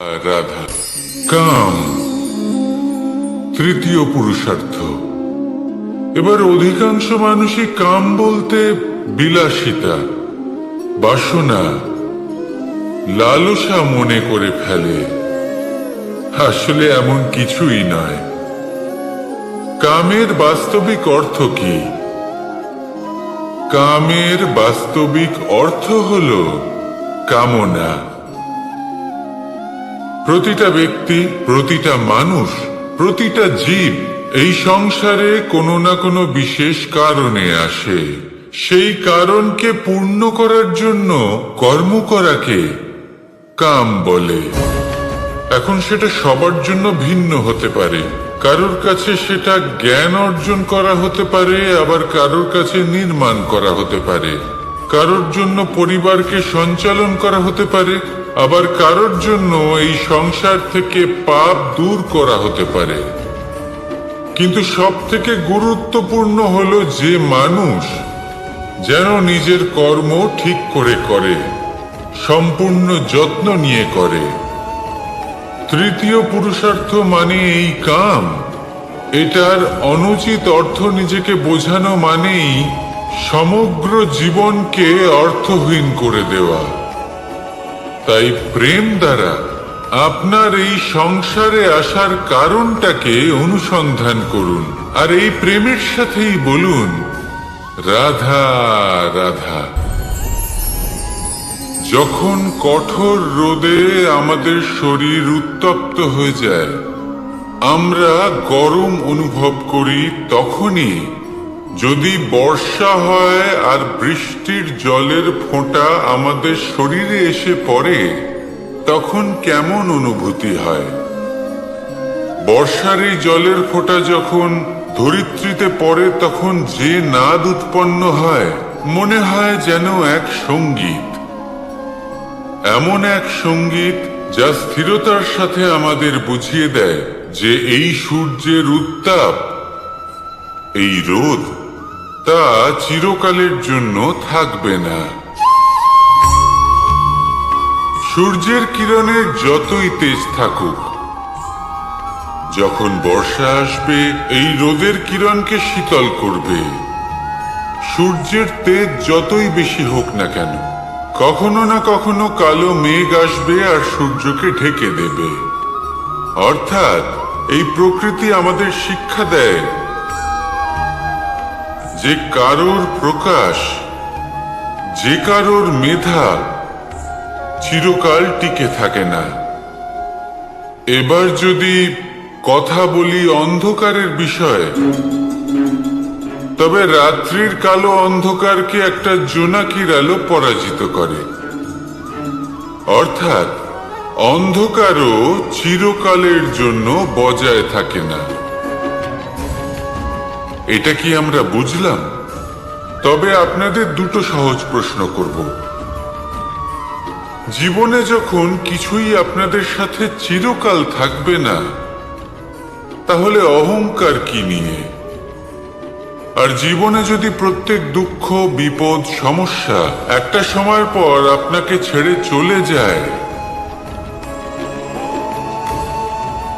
রাধা কাম, তৃতীয় পুরুষার্থ। এবার অধিকাংশ মানুষই কাম বলতে বিলাসিতা, বাসনা, লালসা মনে করে ফেলে। আসলে এমন কিছুই নয়। কামের বাস্তবিক অর্থ কি? কামের বাস্তবিক অর্থ হল কামনা। প্রতিটা ব্যক্তি, প্রতিটা মানুষ, প্রতিটা জীব এই সংসারে কোনো না কোনো বিশেষ কারণে আসে। সেই কারণকে পূর্ণ করার জন্য কর্ম করাকে কাম বলে। এখন সেটা সবার জন্য ভিন্ন হতে পারে। কারোর কাছে সেটা জ্ঞান অর্জন করা হতে পারে, আবার কারোর কাছে নির্মাণ করা হতে পারে। কারোর জন্য পরিবারকে সঞ্চালন করা হতে পারে আবার কারোর জন্য এই সংসার থেকে পাপ দূর করা হতে পারে। কিন্তু সব থেকে গুরুত্বপূর্ণ হলো যে মানুষ যেন নিজের কর্ম ঠিক করে করে, সম্পূর্ণ যত্ন নিয়ে করে। তৃতীয় পুরুষার্থ মানে এই কাম। এটার অনুচিত অর্থ নিজেকে বোঝানো মানেই সমগ্র জীবনকে অর্থহীন করে দেওয়া। তাই প্রেম দ্বারা আপনার এই সংসারে আসার কারণটাকে অনুসন্ধান করুন। আর এই প্রেমের সাথেই বলুন, রাধা রাধা। যখন কঠোর রোদে আমাদের শরীর উত্তপ্ত হয়ে যায়, আমরা গরম অনুভব করি তখনই যদি বর্ষা হয় আর বৃষ্টির জলের ফোঁটা আমাদের শরীরে এসে পড়ে, তখন কেমন অনুভূতি হয়? বর্ষার এই জলের ফোঁটা যখন ধরিত্রীতে পড়ে, তখন যে নাদ উৎপন্ন হয়, মনে হয় যেন এক সংগীত। এমন এক সংগীত যা স্থিরতার সাথে আমাদের বুঝিয়ে দেয় যে এই সূর্যের উত্তাপ, এই রোদ তা চিরকালের জন্য থাকবে না। সূর্যের কিরণের যতই তেজ থাকুক, যখন বর্ষা আসবে, এই রোদের কিরণকে শীতল করবে। সূর্যের তেজ যতই বেশি হোক না কেন, কখনো না কখনো কালো মেঘ আসবে আর সূর্যকে ঢেকে দেবে। অর্থাৎ, এই প্রকৃতি আমাদের শিক্ষা দেয় যে কারোর প্রকাশ, যে কারোর মেধা চিরকাল টিকে থাকে না। এবার যদি কথা বলি অন্ধকারের বিষয়ে, তবে রাত্রির কালো অন্ধকারকে একটা জোনাকির আলো পরাজিত করে। অর্থাৎ অন্ধকারও চিরকালের জন্য বজায় থাকে না। এটা কি আমরা বুঝলাম? তবে আপনাদের দুটো সহজ প্রশ্ন করব। জীবনে যখন কিছুই আপনাদের সাথে চিরকাল থাকবে না, তাহলে অহংকার কি নিয়ে? আর জীবনে যদি প্রত্যেক দুঃখ, বিপদ, সমস্যা একটা সময়ের পর আপনাকে ছেড়ে চলে যায়,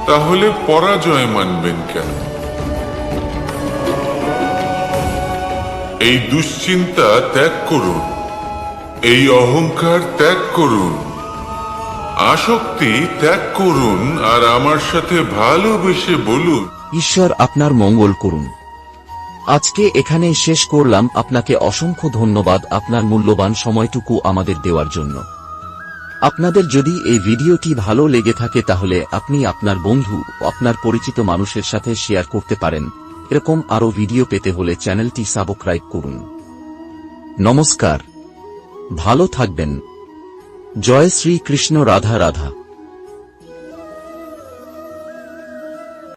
তাহলে পরাজয় মানবেন কেন? এই দুশ্চিন্তা ত্যাগ করুন। এই অহংকার ত্যাগ করুন। আসক্তি ত্যাগ করুন আর আমার সাথে ভালোবেসে বলুন। ঈশ্বর আপনার মঙ্গল করুন। আজকে এখানেই শেষ করলাম। আপনাকে অসংখ্য ধন্যবাদ আপনার মূল্যবান সময়টুকু আমাদের দেওয়ার জন্য। আপনাদের যদি এই ভিডিওটি ভালো লেগে থাকে তাহলে আপনি আপনার বন্ধু, আপনার পরিচিত মানুষের সাথে শেয়ার করতে পারেন। এরকম আরও ভিডিও পেতে হলে চ্যানেলটি সাবস্ক্রাইব করুন। নমস্কার। ভালো থাকবেন। জয় শ্রী কৃষ্ণ রাধা রাধা।